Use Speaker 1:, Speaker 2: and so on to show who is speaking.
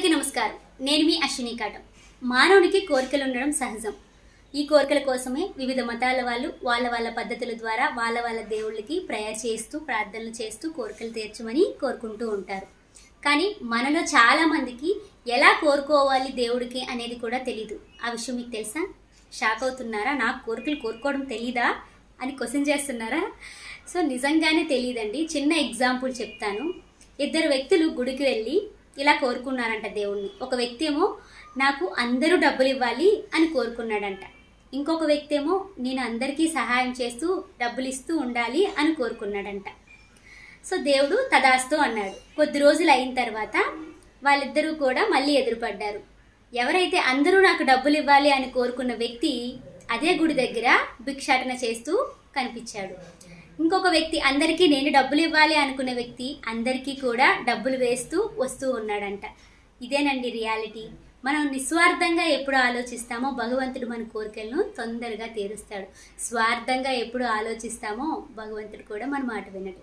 Speaker 1: అందరికీ నమస్కారం. నేను మీ అశ్విని కాటం. మానవునికి కోరికలు ఉండడం సహజం. ఈ కోరికల కోసమే వివిధ మతాల వాళ్ళు వాళ్ళ వాళ్ళ పద్ధతుల ద్వారా వాళ్ళ వాళ్ళ దేవుళ్ళకి ప్రేయర్ చేస్తూ ప్రార్థనలు చేస్తూ కోరికలు తీర్చమని కోరుకుంటూ ఉంటారు. కానీ మనలో చాలా మందికి ఎలా కోరుకోవాలి దేవుడికి అనేది కూడా తెలీదు. ఆ విషయం మీకు తెలుసా? షాక్ అవుతున్నారా? నాకు కోరికలు కోరుకోవడం తెలీదా? అని క్వశ్చన్ చేస్తున్నారా? సో నిజంగానే తెలియదండి చిన్న ఎగ్జాంపుల్ చెప్తాను. ఇద్దరు వ్యక్తులు గుడికి వెళ్ళి ఇలా కోరుకున్నారంట దేవుణ్ణి. ఒక వ్యక్తి ఏమో నాకు అందరూ డబ్బులు ఇవ్వాలి అని కోరుకున్నాడంట. ఇంకొక వ్యక్తి ఏమో నేను అందరికీ సహాయం చేస్తూ డబ్బులు ఇస్తూ ఉండాలి అని కోరుకున్నాడంట. సో దేవుడు తదాస్తు అన్నాడు. కొద్ది రోజులు అయిన తర్వాత వాళ్ళిద్దరూ కూడా మళ్ళీ ఎదురుపడ్డారు. ఎవరైతే అందరూ నాకు డబ్బులు ఇవ్వాలి అని కోరుకున్న వ్యక్తి అదే గుడి దగ్గర భిక్షాటన చేస్తూ కనిపించాడు. ఇంకొక వ్యక్తి అందరికీ నేను డబ్బులు ఇవ్వాలి అనుకున్న వ్యక్తి అందరికీ కూడా డబ్బులు వేస్తూ వస్తూ ఉన్నాడంట. ఇదేనండి రియాలిటీ. మనం నిస్వార్థంగా ఎప్పుడు ఆలోచిస్తామో భగవంతుడు మన కోరికలను తొందరగా తీరుస్తాడు. స్వార్థంగా ఎప్పుడు ఆలోచిస్తామో భగవంతుడు కూడా మన మాట వినడు.